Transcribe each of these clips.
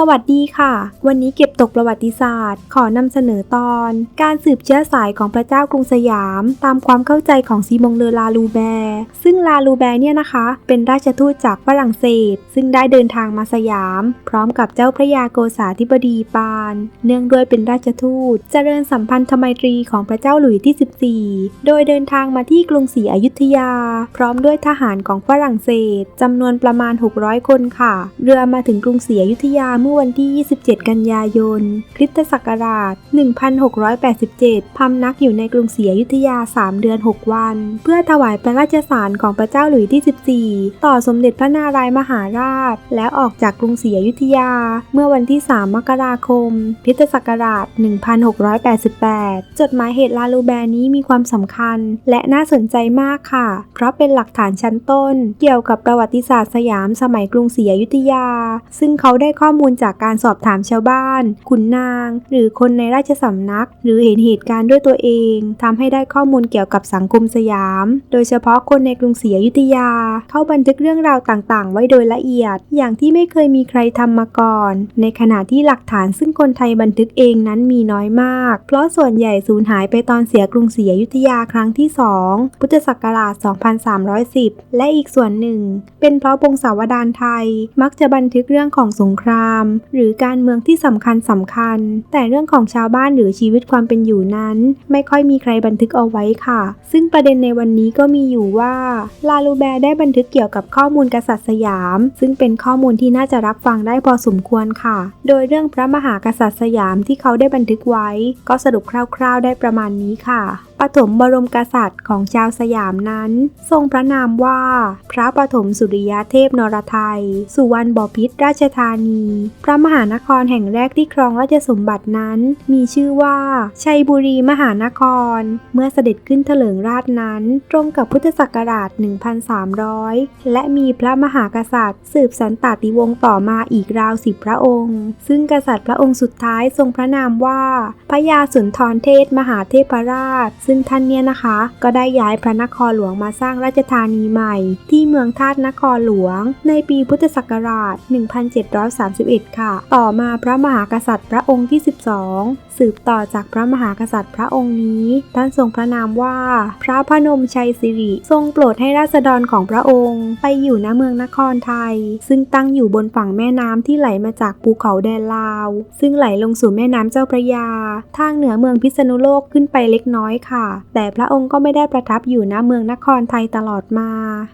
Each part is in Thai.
สวัสดีค่ะ วันนี้เก็บตกประวัติศาสตร์ ขอนำเสนอตอน การสืบเชื้อสายของพระเจ้ากรุงสยาม ตามความเข้าใจของซีมงเลอลาลูแบร์ซึ่งลาลูแบร์เนี่ยนะคะ เป็นราชทูตจากฝรั่งเศส ซึ่งได้เดินทางมาสยาม พร้อมกับเจ้าพระยาโกษาธิบดีปาน เนื่องด้วยเป็นราชทูต เจริญสัมพันธไมตรีของพระเจ้าหลุยส์ที่ 14 โดยเดินทางมาที่กรุงศรีอยุธยา พร้อมด้วยทหารของฝรั่งเศสจำนวนประมาณ 600 คนค่ะ เรือมาถึงกรุงศรีอยุธยาเมื่อวันที่ 27 กันยายน คริสตศักราช 1687 พำนักอยู่ในกรุงศรีอยุธยา 3 เดือน 6 วัน เพื่อถวายพระราชสารของพระเจ้าหลุยที่ 14 ต่อสมเด็จพระนารายมหาราช แล้วออกจากกรุงศรีอยุธยา เมื่อวันที่ 3 มกราคม คริสตศักราช 1688 จดหมายเหตุลาลูแบนี้มีความสำคัญ และน่าสนใจมากค่ะ เพราะเป็นหลักฐานชั้นต้น เกี่ยวกับประวัติศาสตร์สยามสมัยกรุงศรีอยุธยา ซึ่งเขาได้ข้อมูลจากการสอบถามชาวบ้าน ขุนนาง หรือคนในราชสำนัก หรือเห็นเหตุการณ์ด้วยตัวเองทำให้ได้ข้อมูลเกี่ยวกับสังคมสยาม โดยเฉพาะคนในกรุงศรีอยุธยา เข้าบันทึกเรื่องราวต่างๆ ไว้โดยละเอียด อย่างที่ไม่เคยมีใครทำมาก่อน ในขณะที่หลักฐานซึ่งคนไทยบันทึกเองนั้นมีน้อยมาก เพราะส่วนใหญ่สูญหายไปตอนเสียกรุงศรีอยุธยาครั้งที่ 2 พุทธศักราช 2310 และอีกส่วนหนึ่ง เป็นเพราะวงศาวดารไทยมักจะบันทึกเรื่องของสงครามหรือการเมืองที่สำคัญสำคัญ แต่เรื่องของชาวบ้านหรือชีวิตความเป็นอยู่นั้น ไม่ค่อยมีใครบันทึกเอาไว้ค่ะ ซึ่งประเด็นในวันนี้ก็มีอยู่ว่าลาลูแบร์ได้บันทึกเกี่ยวกับข้อมูลกษัตริย์สยาม ซึ่งเป็นข้อมูลที่น่าจะรับฟังได้พอสมควรค่ะ โดยเรื่องพระมหากษัตริย์สยามที่เขาได้บันทึกไว้ ก็สรุปคร่าว ๆ ได้ประมาณนี้ค่ะปฐมบรมกษัตริย์ของชาวสยามนั้น ทรงพระนามว่า พระปฐมสุริยเทพนรไทยสุวรรณบพิตรราชธานี พระมหานครแห่งแรกที่ครองราชสมบัตินั้น มีชื่อว่าชัยบุรีมหานคร เมื่อเสด็จขึ้นเถลิงราชนั้น ตรงกับพุทธศักราช 1300 และมีพระมหากษัตริย์ สืบสันตติวงศ์ต่อมาอีกราวสิบพระองค์ ซึ่งกษัตริย์พระองค์สุดท้ายทรงพระนามว่าพระยาสุนทรเทศมหาเทพราชซึ่งท่านเนี่ยนะคะ ก็ได้ย้ายพระนครหลวงมาสร้างราชธานีใหม่ ที่เมืองธาตนครหลวง ในปีพุทธศักราช 1731 ค่ะ ต่อมาพระมหากษัตริย์พระองค์ที่ 12 สืบต่อจากพระมหากษัตริย์พระองค์นี้ ท่านทรงพระนามว่า พระพนมชัยสิริ ทรงโปรดให้ราษฎรของพระองค์ ไปอยู่ณเมืองนครไทย ซึ่งตั้งอยู่บนฝั่งแม่น้ำที่ไหลมาจากภูเขาแดนลาว ซึ่งไหลลงสู่แม่น้ำเจ้าพระยา ทางเหนือเมืองพิษณุโลกขึ้นไปเล็กน้อยค่ะแต่พระองค์ก็ไม่ได้ประทับอยู่ณเมืองนครไทยตลอดมา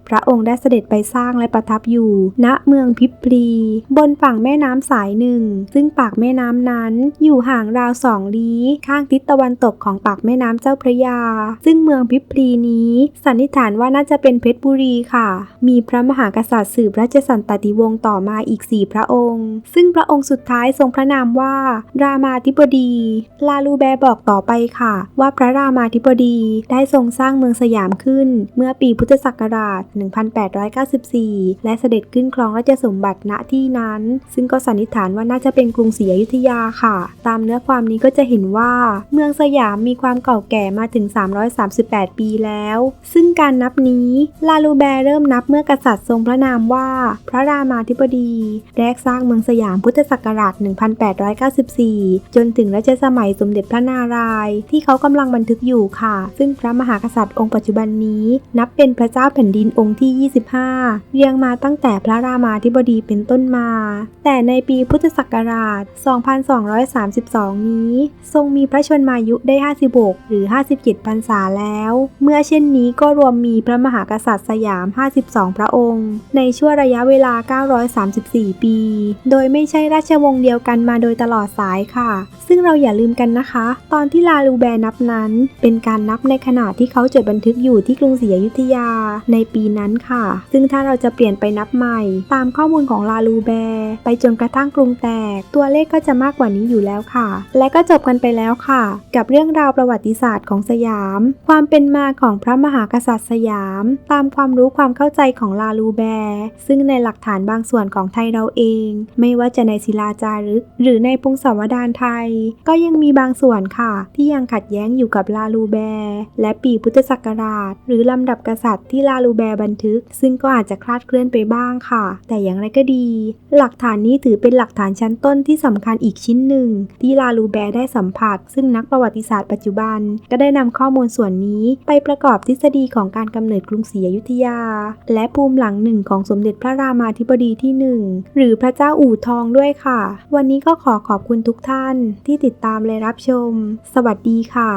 พระองค์ได้เสด็จไปสร้างและประทับอยู่ ณเมืองพิพลีบนฝั่งแม่น้ำสายหนึ่ง ซึ่งปากแม่น้ำนั้นอยู่ห่างราวสองลี้ข้างทิศตะวันตกของปากแม่น้ำเจ้าพระยา ซึ่งเมืองพิพลีนี้ สันนิษฐานว่าน่าจะเป็นเพชรบุรีค่ะ มีพระมหากษัตริย์สืบราชสันตติวงศ์ต่อมาอีกสี่พระองค์ ซึ่งพระองค์สุดท้ายทรงพระนามว่า รามาธิบดี ลาลูแบบอกต่อไปค่ะ ว่าพระรามาธิบดี ได้ทรงสร้างเมืองสยามขึ้น เมื่อปีพุทธศักราช 1894 และเสด็จขึ้นครองราชสมบัติณที่นั้น ซึ่งก็สันนิษฐานว่าน่าจะเป็นกรุงศรีอยุธยาค่ะ ตามเนื้อความนี้ก็จะเห็นว่า เมืองสยามมีความเก่าแก่มาถึง 338 ปีแล้ว ซึ่งการนับนี้ลาลูแบร์เริ่มนับเมื่อกษัตริย์ทรงพระนามว่า พระรามาธิบดีแรกสร้างเมืองสยามพุทธศักราช 1894 จนถึงรัชสมัยสมเด็จพระนารายณ์ที่เขากำลังบันทึกอยู่ค่ะ ซึ่งพระมหากษัตริย์องค์ปัจจุบันนี้ นับเป็นพระเจ้าแผ่นดินองค์ที่ 25 เรียงมาตั้งแต่พระรามาธิบดีเป็นต้นมา แต่ในปีพุทธศักราช 2232 นี้ ทรงมีพระชนมายุได้ 56 หรือ 57พรรษาแล้ว เมื่อเช่นนี้ก็รวมมีพระมหากษัตริย์สยาม 52 พระองค์ ในช่วงระยะเวลา 934 ปี โดยไม่ใช่ราชวงศ์เดียวกันมาโดยตลอดสายค่ะ ซึ่งเราอย่าลืมกันนะคะ ตอนที่ลาลูแบร์นับนั้นเป็นการนับในขณะที่เขาจดบันทึกอยู่ที่กรุงศรีอยุธยาในปีนั้นค่ะ ซึ่งถ้าเราจะเปลี่ยนไปนับใหม่ ตามข้อมูลของลาลูแบร์ไปจนกระทั่งกรุงแตก ตัวเลขก็จะมากกว่านี้อยู่แล้วค่ะ และก็จบกันไปแล้วค่ะ กับเรื่องราวประวัติศาสตร์ของสยาม ความเป็นมาของพระมหากษัตริย์สยาม ตามความรู้ความเข้าใจของลาลูแบร์ซึ่งในหลักฐานบางส่วนของไทยเราเอง ไม่ว่าจะในศิลาจารึก หรือในพงศาวดารไทย ก็ยังมีบางส่วนค่ะ ที่ยังขัดแย้งอยู่กับลาลูลูแบร์และปีพุทธศักราช หรือลำดับกษัตริย์ที่ลาลูแบร์บันทึก ซึ่งก็อาจจะคลาดเคลื่อนไปบ้างค่ะ แต่อย่างไรก็ดี หลักฐานนี้ถือเป็นหลักฐานชั้นต้นที่สำคัญอีกชิ้นหนึ่ง ที่ลาลูแบร์ได้สัมผัส ซึ่งนักประวัติศาสตร์ปัจจุบัน ก็ได้นำข้อมูลส่วนนี้ไปประกอบทฤษฎีของการกำเนิดกรุงศรีอยุธยา และภูมิหลังหนึ่งของสมเด็จพระรามาธิบดีที่หนึ่งหรือพระเจ้าอู่ทองด้วยค่ะ วันนี้ก็ขอขอบคุณทุกท่านที่ติดตามและรับชม สวัสดีค่ะ